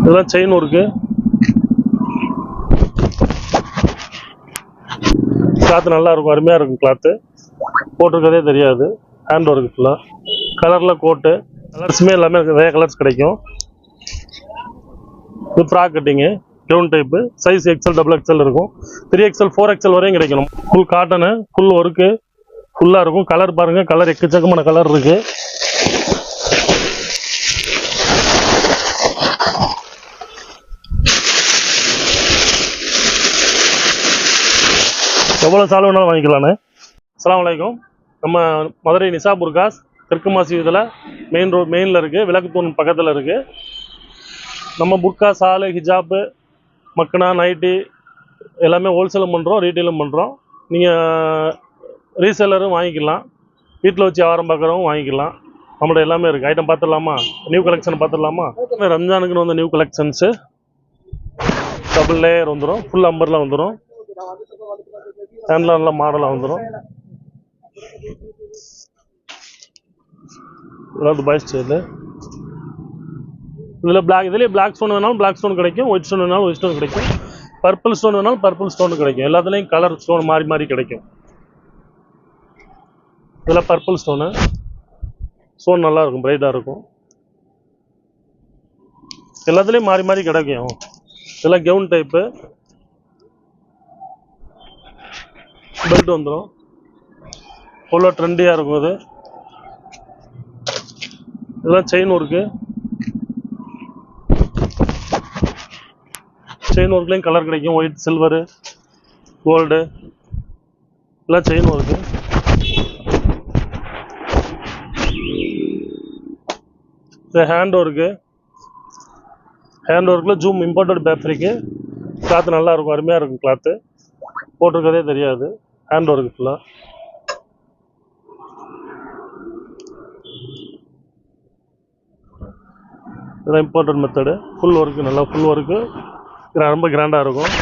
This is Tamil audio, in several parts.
இதெல்லாம் செயின் ஒர்க்கு கிளாத் நல்லா இருக்கும் அருமையாக இருக்கும் கிளாத்து போட்டிருக்கதே தெரியாது. ஹேண்ட் ஒர்க் ஃபுல்லாக கலரில் கோட்டு கலர்ஸுமே எல்லாமே நிறைய கலர்ஸ் கிடைக்கும். இது frock cutting gown type size XL double XL இருக்கும். த்ரீ எக்ஸல் ஃபோர் எக்ஸல் வரையும் கிடைக்கணும். ஃபுல் காட்டனு ஃபுல் ஒர்க்கு ஃபுல்லாக இருக்கும். கலர் பாருங்கள் கலர் எக்கச்சக்கமான கலர் இருக்குது எவ்வளோ சாலை வேணாலும் வாங்கிக்கலாண்ணே அஸ்ஸலாமு அலைக்கும். நம்ம மதுரை நிசாபூர் காஸ் தெற்கு மசீதில் மெயின் ரோட் மெயினில் இருக்குது விளக்கு தூண் பக்கத்தில் இருக்குது நம்ம புர்கா சாலு ஹிஜாப்பு மக்கனா நைட்டி எல்லாமே ஹோல்சேலும் பண்ணுறோம் ரீட்டெயிலும் பண்ணுறோம் நீங்கள் ரீசேலரும் வாங்கிக்கலாம். வீட்டில் வச்சு வியாபாரம் பார்க்குறவங்க வாங்கிக்கலாம். நம்மள்ட்ட எல்லாமே இருக்குது ஐட்டம் பார்த்துடலாமா நியூ கலெக்ஷன் பார்த்துடலாமா ரம்ஜானுக்குன்னு வந்த நியூ கலெக்ஷன்ஸு டபுள் லேயர் வந்துடும் ஃபுல் அம்பரில் வந்துடும் நல்ல நல்ல மாடலாக வந்துடும் அதாவது பாய்ஸ் ஸ்டைலு இதில் பிளாக் இதுலேயே பிளாக் ஸ்டோன் வேணாலும் பிளாக் ஸ்டோன் கிடைக்கும் ஒயிட் ஸ்டோன் வேணாலும் ஒயிட் ஸ்டோன் கிடைக்கும். பர்பிள் ஸ்டோன் வேணாலும் பர்பிள் ஸ்டோன் கிடைக்கும். எல்லாத்துலேயும் கலர் ஸ்டோன் மாறி மாறி கிடைக்கும். இதில் பர்பிள் ஸ்டோனு ஸ்டோன் நல்லா இருக்கும் பிரைட்டாக இருக்கும். எல்லாத்துலேயும் மாறி மாறி கிடைக்கும். இதெல்லாம் கவுன் டைப்பு பெல்ட் வந்துடும் அவ்வளோ ட்ரெண்டியாக இருக்கும் அது. இதெல்லாம் செயின் ஒர்க்கு செயின் ஒர்க்லேயும் கலர் கிடைக்கும். ஒயிட் சில்வரு கோல்டு எல்லாம் செயின் ஒர்க்கு இது ஹேண்ட் ஒர்க்கு ஹேண்ட் ஒர்க்கில் ஜூம் இம்போர்ட்டட் பேப்பரிக்கு கிளாத் நல்லாயிருக்கும் அருமையாக இருக்கும். கிளாத்து போட்டிருக்கதே தெரியாது. ஹேண்ட் ஒர்க் ஃபுல்லாக இதெல்லாம் இம்பார்ட்டன்ட் மெத்தடு ஃபுல் ஒர்க்கு நல்லா ஃபுல் ஒர்க்கு ரொம்ப கிராண்டாக இருக்கும்.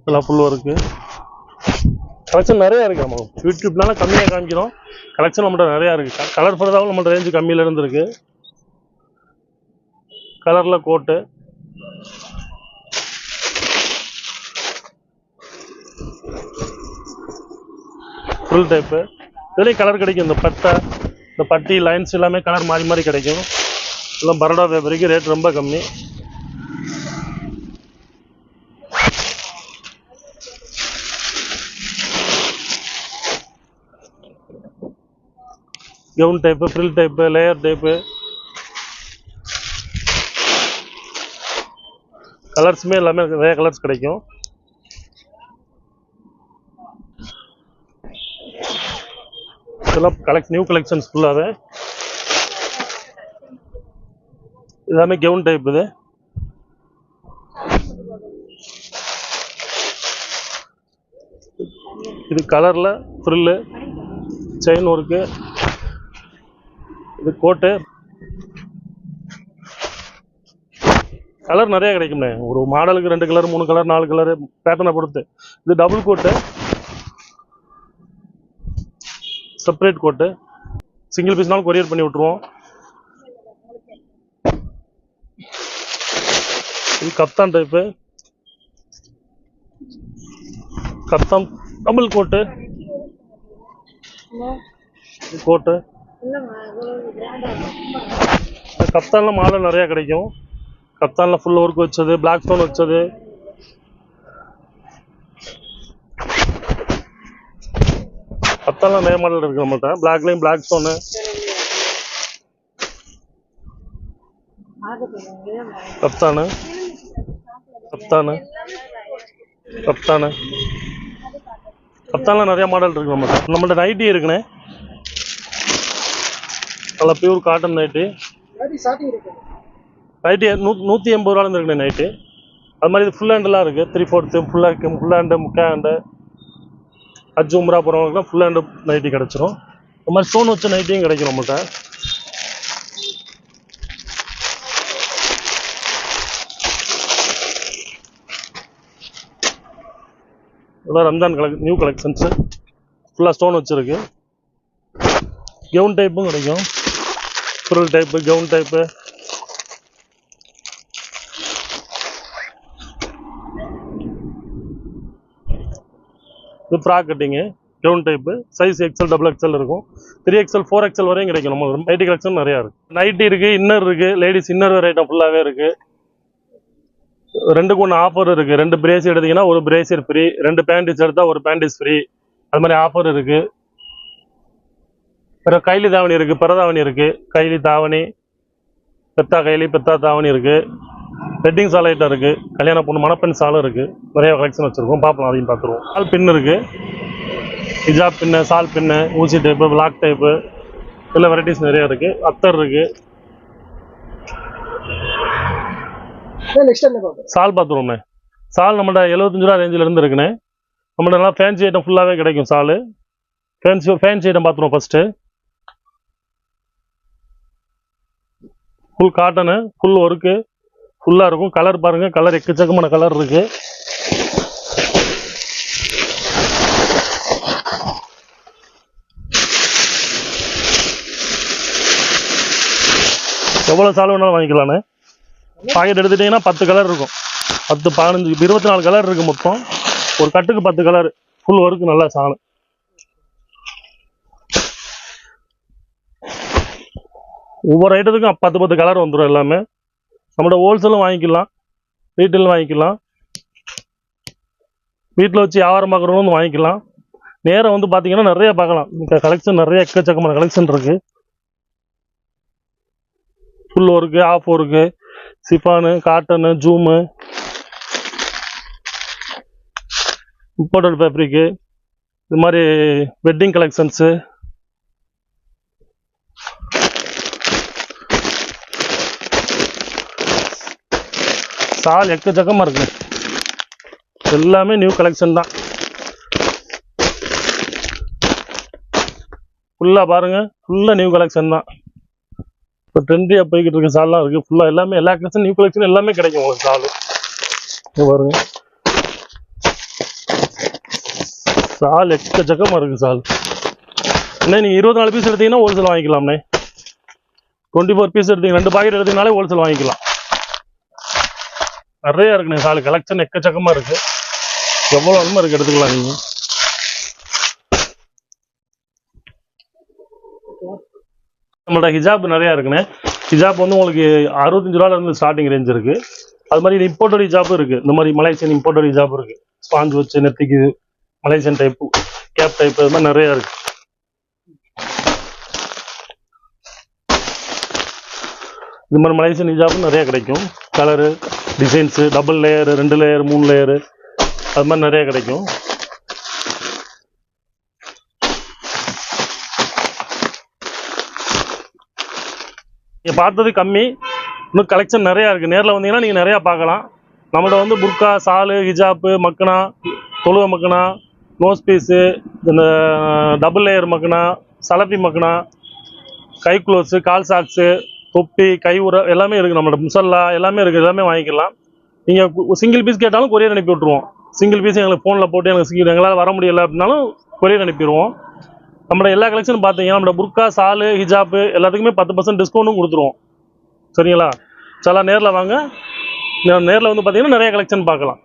இதெல்லாம் ஃபுல் ஒர்க்கு கலெக்ஷன் நிறையா இருக்குது நம்ம. யூடியூப்னால கம்மியாக காமிக்கிறோம். கலெக்ஷன் நம்மள்ட்ட நிறையா இருக்குது கலர் ஃபுல்லாகவும் நம்மள்ட்ட ரேஞ்சு கம்மியில் இருந்துருக்கு கலரில் கோட்டு ஃபுல் டைப்பு இதுலேயும் கலர் கிடைக்கும். இந்த பட்டை இந்த பட்டி லைன்ஸ் எல்லாமே கலர் மாறி மாறி கிடைக்கும். எல்லாம் பரோடா பேப்பருக்கு ரேட் ரொம்ப கம்மி. Gown type frill type layer type கலர்ஸுமே எல்லாமே நிறைய கலர்ஸ் கிடைக்கும். இதெல்லாம் கலெக்ட் நியூ கலெக்ஷன்ஸ் ஃபுல்லாகவே எல்லாமே கெவுன் டைப் இது. இது கலரில் ஃப்ரில்லு செயின் ஒர்க்கு இது கோட்டு கலர் நிறையா கிடைக்கும்ண்ணே. ஒரு மாடலுக்கு ரெண்டு கலர் மூணு கலர் நாலு கலர் பேட்டர்னை பொறுத்து. இது double coat separate coat single பீஸ்னாலும் courier பண்ணி விட்ருவோம் இது kaftan type kaftan double coat coat கப்தான்ல model நிறையா கிடைக்கும். கப்தான்ல ஃபுல் ஒர்க் வச்சது பிளாக் ஸ்டோன் வச்சது. கப்தான்ல நிறைய மாடல் இருக்கு நம்மள்ட்ட. பிளாக்லேயும் பிளாக் ஸ்டோனு கப்தானு கப்தானு கப்தானு கப்தான்ல நிறைய மாடல் இருக்கு நம்மள்ட்ட. நம்மள்ட்ட நைட்டி இருக்குண்ணே. நல்லா பியூர் காட்டன் நைட்டி நைட்டி நூ நூற்றி எண்பது ரூபாலேருந்து இருக்குண்ணே நைட்டு அது மாதிரி இது ஃபுல் ஹேண்டெல்லாம் இருக்குது த்ரீ ஃபோர்த்து ஃபுல்லாக இருக்குது ஃபுல் ஹேண்டு முக்கா ஹேண்டு அஜ் உம்ரா போகிறவங்களுக்குலாம் ஃபுல் ஹேண்டு நைட்டி கிடச்சிரும். இந்த மாதிரி ஸ்டோன் வச்ச நைட்டியும் கிடைக்கும் நம்மள்கிட்ட இதெல்லாம் ரம்ஜான் கலெக் நியூ கலெக்ஷன்ஸு ஃபுல்லாக ஸ்டோன் வச்சுருக்கு. கவுன் டைப்பும் கிடைக்கும். ஸ்பிரல் டைப்பு கவுன் டைப்பு இது frock cutting gown type size XL double XL இருக்கும். த்ரீ எக்ஸல் ஃபோர் எக்ஸல் வரையும் கிடைக்கும். நம்ம நைட்டி கலெக்ஷன் நிறையா இருக்குது நைட்டி இருக்குது இன்னர் இருக்குது லேடிஸ் இன்னர் வேறு ஐட்டம் ஃபுல்லாகவே இருக்குது ரெண்டுக்கு ஒன்று ஆஃபர் இருக்குது ரெண்டு பிரேஸ் எடுத்தீங்கன்னா ஒரு பிரேசியர் ஃப்ரீ ரெண்டு பேண்டிஸ் எடுத்தால் ஒரு பேண்டிஸ் ஃப்ரீ அது மாதிரி ஆஃபர் இருக்குது வேறு கைலி தாவணி இருக்குது பிறதாவணி இருக்குது கைலி தாவணி பெத்தா கைலி பெத்தா தாவணி இருக்குது வெட்டிங் சால் ஐட்டம் இருக்குது கல்யாண பொண்ணு மணப்பெண் சாலும் இருக்குது நிறைய கலெக்ஷன் வச்சுருக்கோம். பார்ப்போம் அதையும் பார்த்துருவோம். சால் பின் இருக்குது ஹிஜாப் பின்னு சால் பின்னு ஊசி டைப்பு பிளாக் டைப்பு எல்லா வெரைட்டிஸ் நிறைய இருக்குது அத்தர் இருக்குது சால் பார்த்துருவோமே. சால் நம்மள்ட்ட எழுபத்தஞ்சு ரூபா ரேஞ்சில் இருந்து இருக்குண்ணே. நம்மள்ட்ட நல்லா ஃபேன்சி ஐட்டம் ஃபுல்லாகவே கிடைக்கும் சால் ஃபேன்சி ஃபேன்சி ஐட்டம் பார்த்துருவோம் first full cotton full work ஃபுல்லாக இருக்கும். கலர் பாருங்கள் கலர் எக்கச்சக்கமான கலர் இருக்குது எவ்வளோ சால் வேணாலும் வாங்கிக்கலாண்ணே பாக்கெட் எடுத்துட்டீங்கன்னா பத்து கலர் இருக்கும். பத்து பதினஞ்சு இருபத்தி நாலு கலர் இருக்குது மொத்தம். ஒரு கட்டுக்கு பத்து கலர் ஃபுல் ஒர்க்கு நல்லா சாணம் ஒவ்வொரு ஐட்டத்துக்கும் பத்து பத்து கலர் வந்துடும் எல்லாமே. நம்மளோட ஹோல்சேலும் வாங்கிக்கலாம். ரீட்டெயிலும் வாங்கிக்கலாம். வீட்டில் வச்சு வியாபாரம் பார்க்குறவங்க வாங்கிக்கலாம். நேரம் வந்து பார்த்தீங்கன்னா நிறைய பார்க்கலாம் இந்த கலெக்ஷன் நிறைய எக்கச்சக்கமான கலெக்ஷன் இருக்குது full work half work chiffon cotton zoom imported fabric இது மாதிரி வெட்டிங் கலெக்ஷன்ஸு ஸ்டால் எக்கச்சக்கமாக இருக்கு. எல்லாமே நியூ கலெக்ஷன் தான். ஃபுல்லாக பாருங்க ஃபுல்லாக நியூ கலெக்ஷன் தான். இப்போ ட்ரெண்டியாக போய்கிட்டு இருக்க ஸ்டால்லாம் இருக்குது ஃபுல்லாக எல்லாமே எல்லா கலெக்ஷன் நியூ கலெக்ஷன் எல்லாமே கிடைக்கும் உங்களுக்கு ஸ்டாலு இங்க பாருங்க. ஸ்டால் எக்கச்சக்கமாக இருக்குது ஸ்டால் அண்ணே நீங்கள் இருபத்தி நாலு பீஸ் எடுத்தீங்கன்னா ஹோல்சேல் வாங்கிக்கலாம்ண்ணே. டுவெண்ட்டி ஃபோர் பீஸ் எடுத்தீங்க ரெண்டு பாக்கெட் எடுத்தீங்கனாலே ஹோல்சேல் வாங்கிக்கலாம். நிறைய இருக்குண்ணே சாலு கலெக்ஷன் எக்கச்சக்கமாக இருக்குது எவ்வளோ வேணுமோ இருக்கு எடுத்துக்கலாம் நீங்கள் நம்மளோட ஹிஜாப் நிறையா இருக்குண்ணே. ஹிஜாப் வந்து உங்களுக்கு அறுபத்தஞ்சு ரூபால இருந்து ஸ்டார்டிங் ரேஞ்ச் இருக்கு. அது மாதிரி இம்போர்ட்டட் ஹிஜாப்பும் இருக்கு. இந்த மாதிரி மலேசியன் இம்போர்ட்டட் ஹிஜாப் இருக்கு. ஸ்பாஞ்ச் வச்சு நெத்திக்கு மலேசியன் டைப்பு கேப் டைப் அது மாதிரி நிறைய இருக்கு. இது மாதிரி மலேசியன் ஹிஜாப்பும் நிறைய கிடைக்கும். கலரு டிசைன்ஸு டபுள் லேயரு ரெண்டு லேயர் மூணு லேயரு அது மாதிரி நிறைய கிடைக்கும். நீங்கள் பார்த்தது கம்மி. இன்னும் கலெக்ஷன் நிறையா இருக்குது நேரில் வந்தீங்கன்னா நீங்கள் நிறையா பார்க்கலாம். நம்மள்ட்ட வந்து புர்கா சாலு ஹிஜாப்பு மக்கனா தொழுவ மக்கனா நோஸ் பீஸு இந்த டபுள் லேயர் மக்கனா சலப்பி மக்கனா கை க்ளோஸு கால் சாக்ஸு தொப்பி கை உர எல்லாமே இருக்குது நம்மளோட முசல்லா எல்லாமே இருக்குது எல்லாமே வாங்கிக்கலாம். நீங்கள் சிங்கிள் பீஸ் கேட்டாலும் கொரியர் அனுப்பி விட்ருவோம் சிங்கிள் பீஸ் எங்களுக்கு ஃபோனில் போட்டு எனக்கு சிங்கிள் எங்களால் வர முடியல அப்படின்னாலும் கொரியர் அனுப்பிடுவோம். நம்மளோட எல்லா கலெக்ஷனும் பார்த்தீங்கன்னா நம்மளோட புர்கா சாலு ஹிஜாப்பு எல்லாத்துக்குமே பத்து பர்சன்ட் டிஸ்கவுண்ட்டும் கொடுத்துருவோம். சரிங்களா? சில நேரில் வாங்க. நேரில் வந்து பார்த்தீங்கன்னா நிறைய கலெக்ஷன் பார்க்கலாம்.